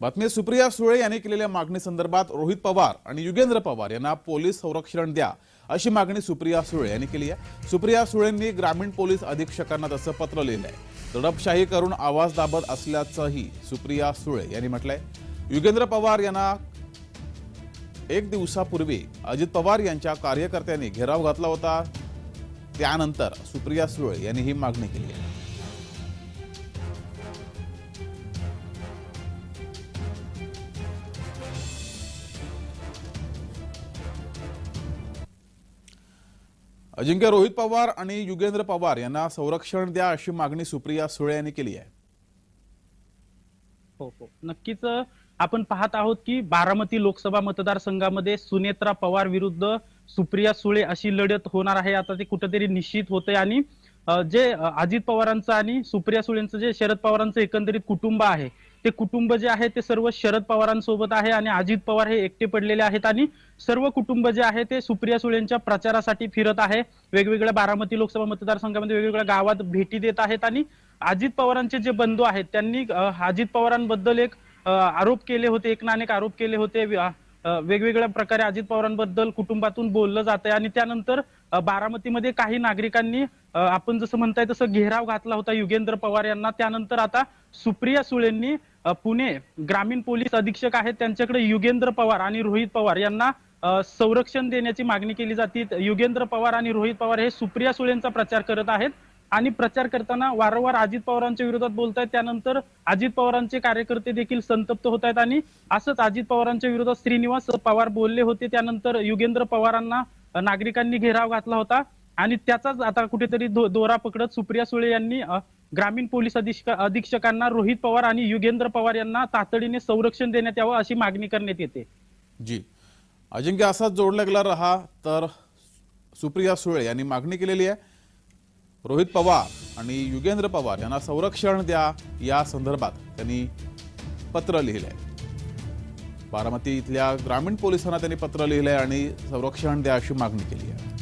बातमी सुप्रिया सुळे यांनी केलेल्या मागणी संदर्भात रोहित पवार आणि युगेंद्र पवार यांना पोलीस संरक्षण द्या अशी मागणी सुप्रिया सुळे यांनी केली आहे. सुप्रिया सुळेंनी ग्रामीण पोलीस अधीक्षकांना तसं पत्र लिहिलं आहे दडपशाही करून आवाज दाबत असल्याचंही सुप्रिया सुळे यांनी म्हटलंय. युगेंद्र पवार यांना एक दिवसापूर्वी अजित पवार यांच्या कार्यकर्त्यांनी घेराव घातला होता. त्यानंतर सुप्रिया सुळे यांनी ही मागणी केली आहे. अजिंक्य रोहित पवार आणि युगेंद्र पवार यांना संरक्षण द्या अशी मागणी सुप्रिया सुळे यांनी केली आहे. हो हो. नक्कीच आपण पाहत आहोत की बारामती लोकसभा मतदारसंघामध्ये सुनेत्रा पवार विरुद्ध सुप्रिया सुळे अशी लढत होणार आहे. आता ते कुठेतरी निश्चित होते आणि जे अजित पवारांचं आणि सुप्रिया सुळेंचं जे शरद पवारांचं एकंदरीत कुटुंब आहे ते कुटुंब जे आहे ते सर्व शरद पवारांसोबत आहे आणि अजित पवार हे एकटे पडलेले आहेत आणि सर्व कुटुंब जे आहे ते सुप्रिया सुळेंच्या प्रचारासाठी फिरत आहे. वेगवेगळ्या बारामती लोकसभा मतदारसंघामध्ये वेगवेगळ्या गावात भेटी देत आहेत आणि अजित पवारांचे जे बंधू आहेत त्यांनी अजित पवारांबद्दल एक आरोप केले होते एक ना अनेक आरोप केले होते. वेगवेगळ्या प्रकारे अजित पवारांबद्दल कुटुंबातून बोललं जात आहे आणि त्यानंतर बारामतीमध्ये काही नागरिकांनी आपण जसं म्हणताय तसं घेराव घातला होता युगेंद्र पवार यांना. त्यानंतर आता सुप्रिया सुळेंनी पुणे ग्रामीण पोलीस अधीक्षक आहेत. त्यांच्याकडे युगेंद्र पवार आणि रोहित पवार यांना संरक्षण देण्याची मागणी केली जाते. युगेंद्र पवार आणि रोहित पवार हे सुप्रिया सुळेंचा प्रचार करत आहेत. आणि प्रचार करताना वारंवार अजित पवारांच्या विरोधात बोलतायत. त्यानंतर अजित पवारांचे कार्यकर्ते देखील संतप्त होत आहेत आणि असंच अजित पवारांच्या विरोधात श्रीनिवास पवार बोलले होते. त्यानंतर युगेंद्र पवारांना नागरिकांनी घेराव घातला होता. आणि त्याचाच आता कुठेतरी दो- दोरा पकडत सुप्रिया सुळे यांनी ग्रामीण पोलीस अधीक्षक अधीक्षकांना रोहित पवार आणि युगेंद्र पवार यांना तातडीने संरक्षण देण्यात यावं अशी मागणी करण्यात येते. जी. अजिंक्य असाच जोडला गेला रहा तर सुप्रिया सुळे यांनी मागणी केलेली आहे. रोहित पवार आणि युगेंद्र पवार यांना संरक्षण द्या या संदर्भात त्यांनी पत्र लिहिलंय. बारामती इथल्या ग्रामीण पोलिसांना त्यांनी पत्र लिहिलंय आणि संरक्षण द्या अशी मागणी केली आहे.